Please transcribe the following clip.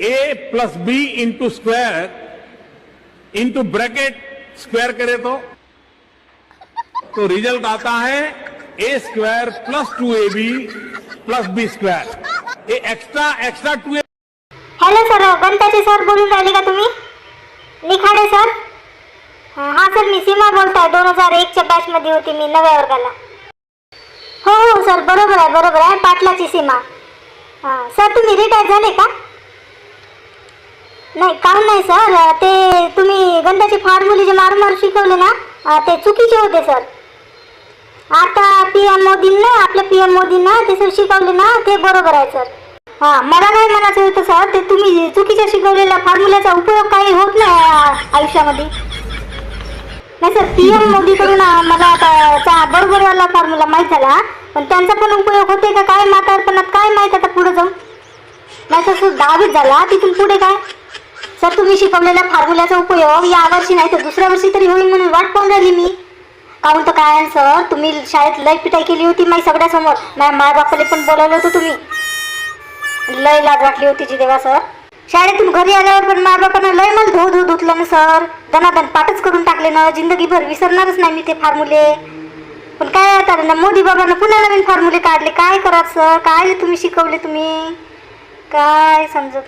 A plus B into square into bracket square करे तो। तो रिजल्ट आता है A square plus two A B plus B square A extra extra two A hello sir गणिताचे sir बोलून राहिले का तुम्ही? निखाडे सर हा सर मी सीमा बोलताय. दोन हजार एकच्या बॅचमध्ये होती मी नव्या वर्गाला. हो हो सर बरोबर आहे बरोबर आहे. पाटलाची सीमा. सर तुम्ही रिटायर झाले का? नाही काही नाही सर ते तुम्ही गंधाचे फॉर्म्युले जे मारमार शिकवले ना ते चुकीचे होते सर आता पी एम मोदींना आपल्या पी एम मोदींना ते सर शिकवले ना ते बरोबर आहे सर हा मला काय म्हणायचं होतं सर ते तुम्ही चुकीच्या शिकवलेल्या फॉर्म्युल्याचा उपयोग काही होत नाही आयुष्यामध्ये. नाही सर पी एम मोदीकडून मला आता बरोबरवाला फॉर्म्युला माहीत झाला पण त्यांचा पण उपयोग होते का काय मातारपणात काय माहीत आता पुढे जाऊन? नाही सर सर दहावीत झाला तिथून पुढे काय? सर तुम्ही शिकवलेल्या फॉर्म्युल्याचा उपयोग या वर्षी नाही तर दुसऱ्या वर्षी तरी होईल म्हणून वाट पाहून राहिली मी. काहून तर काय सर तुम्ही शाळेत लय पिटाई केली होती माझ्या सगळ्यासमोर. माझ्या माय बापाला पण बोलावलं होतं तुम्ही. लय लाज वाटली होती जी देवा सर शाळेतून घरी आल्यावर पण माय बापानं लय मला धो धो धुतलं ना सर दनादन पाठच करून टाकले ना. जिंदगीभर विसरणारच नाही मी ते फॉर्म्युले. पण काय आता ना मोदी बाबांना पुन्हा नवीन फॉर्म्युले काढले. काय करा सर काय तुम्ही शिकवले तुम्ही? काय समजत